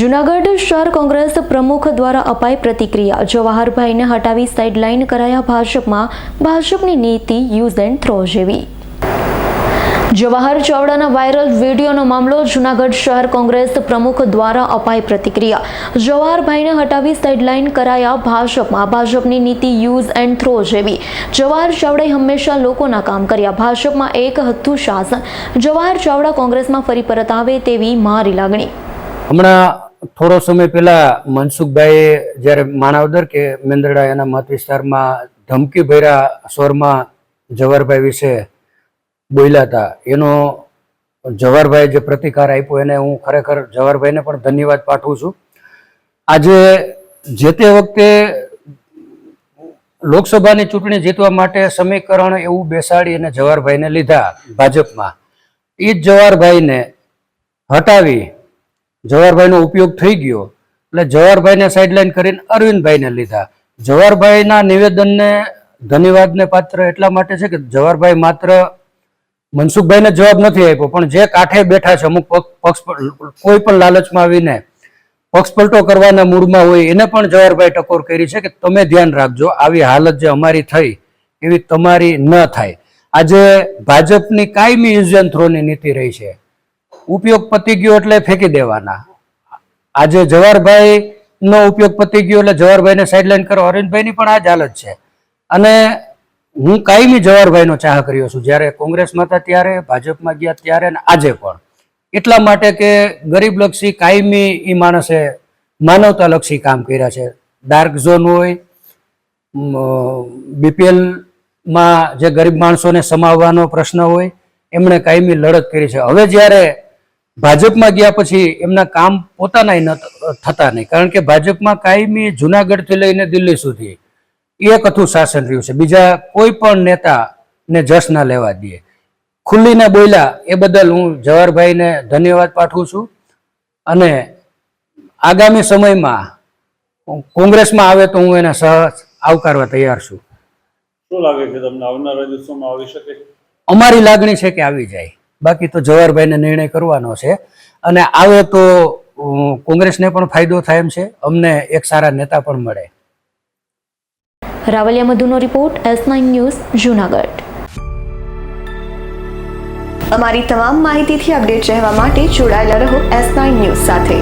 જુનાગઢ શહેર કોંગ્રેસ પ્રમુખ દ્વારા અપાઈ પ્રતિક્રિયા. જવાહરભાઈને હટાવી સાઇડલાઇન કરાયા ભાજપમાં. ભાજપની નીતિ યુઝ એન્ડ થ્રો જેવી. જવાહર ચાવડાના વાયરલ વિડીયોનો મામલો જુનાગઢ શહેર કોંગ્રેસ પ્રમુખ દ્વારા અપાઈ પ્રતિક્રિયા. જવાહરભાઈને હટાવી સાઇડલાઇન કરાયા ભાજપમાં. ભાજપની નીતિ યુઝ એન્ડ થ્રો જેવી. જવાહર ચાવડાએ હંમેશા લોકોના કામ કર્યા. ભાજપમાં એક હતું શાસન. જવાહર ચાવડા કોંગ્રેસમાં ફરી પરત આવે તેવી મારી લાગણી. હમણાં થોડો સમય પહેલા મનસુખભાઈએ જ્યારે માણાવદર કે મેંદરડા એના મત વિસ્તારમાં ધમકી ભર્યા સ્વરમાં જવાહરભાઈ વિશે બોલ્યા હતા, એનો જવાહરભાઈ જે પ્રતિકાર આપ્યો એને હું ખરેખર જવાહરભાઈને પણ ધન્યવાદ પાઠવું છું. આજે જે તે વખતે લોકસભાની ચૂંટણી જીતવા માટે સમીકરણ એવું બેસાડી અને જવાહરભાઈને લીધા ભાજપમાં એ જ જવાહરભાઈને હટાવી જવાહરભાઈનો ઉપયોગ થઈ ગયો. એટલે જવાહરભાઈને સાઇડલાઇન કરીને અરવિંદભાઈને લીધા. જવાહરભાઈના નિવેદનને, ધન્યવાદને પાત્ર એટલા માટે છે કે જવાહરભાઈ માત્ર મનસુખભાઈને જવાબ નથી આપ્યો, પણ જે કાંઠે બેઠા છે અમુક પક્ષ કોઈ પણ લાલચમાં આવીને પક્ષપલટો કરવાના મૂડમાં હોય, એને પણ જવાહરભાઈ ટકોર કરી છે કે તમે ધ્યાન રાખજો, આવી હાલત જે અમારી થઈ, એવી તમારી ન થાય. આજે ભાજપની કાયમી યુઝ થ્રોની નીતિ રહી છે. ઉપયોગ પતી ગયો એટલે ફેંકી દેવાના. આજે જવાહરભાઈ નો ઉપયોગ પતી ગયો એટલે જવાહરભાઈને સાઇડલાઇન કરો. અરવિંદભાઈની પણ આ જ હાલત છે. અને હું કાયમી જવાહરભાઈનો ચાહ કર્યો છું. જ્યારે કોંગ્રેસમાં હતા ત્યારે, ભાજપમાં ગયા ત્યારે અને આજે પણ. એટલા માટે કે ગરીબલક્ષી કાયમી એ માણસે માનવતાલક્ષી કામ કર્યા છે. ડાર્ક ઝોન હોય બીપીએલમાં જે ગરીબ માણસોને સમાવવાનો પ્રશ્ન હોય, એમણે કાયમી લડત કરી છે. હવે જ્યારે ભાજપમાં ગયા પછી એમના કામ પોતાના ન થતા નહીં. કારણ કે ભાજપમાં કાયમી જુનાગઢથી લઈને દિલ્હી સુધી એક હતું શાસન રહ્યું છે. બીજા કોઈ પણ નેતાને જશ ના લેવા દે. ખુલ્લીને બોલ્યા એ બદલ હું જવાહરભાઈને ધન્યવાદ પાઠવું છું. અને આગામી સમયમાં કોંગ્રેસમાં આવે તો હું એને સહજ આવકારવા તૈયાર છું. શું લાગે છે તમને? આવનારા દિવસોમાં આવી શકે? અમારી લાગણી છે કે આવી જાય. બાકી તો જવાહરભાઈને નિર્ણય કરવાનો છે. અને આવે તો કોંગ્રેસને પણ ફાયદો થાય એમ છે. અમને એક સારા નેતા પણ મળે. Ravaliya મધુનો report, S nine news, Junagadh. અમારી તમામ માહિતીથી અપડેટ રહેવા માટે જોડાયેલા રહો એસ નાઇન ન્યૂઝ સાથે.